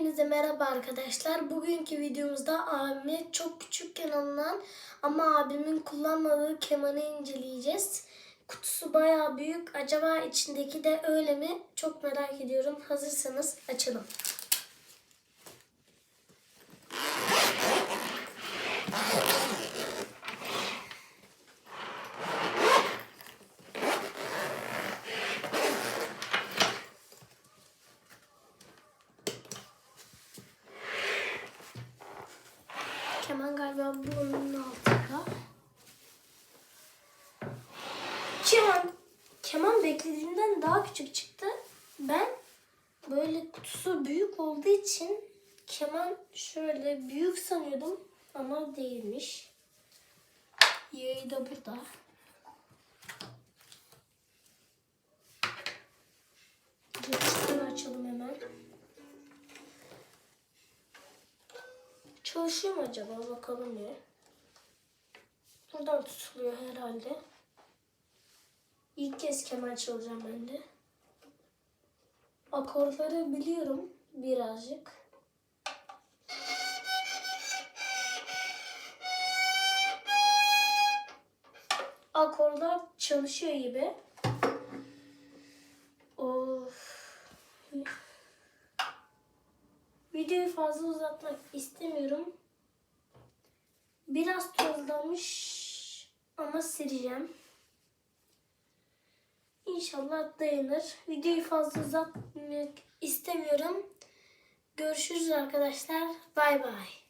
Hepinize merhaba arkadaşlar. Bugünkü videomuzda abime çok küçükken alınan ama abimin kullanmadığı kemanı inceleyeceğiz. Kutusu bayağı büyük. Acaba içindeki de öyle mi? Çok merak ediyorum. Hazırsanız açalım. Keman galiba bunun altında. Keman, keman beklediğimden daha küçük çıktı. Ben böyle kutusu büyük olduğu için keman şöyle büyük sanıyordum ama değilmiş. Yayı da burada. Çalışıyor mu acaba? Bakalım ya. Buradan tutuluyor herhalde. İlk kez keman çalacağım ben de. Akorları biliyorum birazcık. Akorlar çalışıyor gibi. Videoyu fazla uzatmak istemiyorum. Biraz tozlamış ama sileceğim. İnşallah dayanır. Videoyu fazla uzatmak istemiyorum. Görüşürüz arkadaşlar. Bay bay.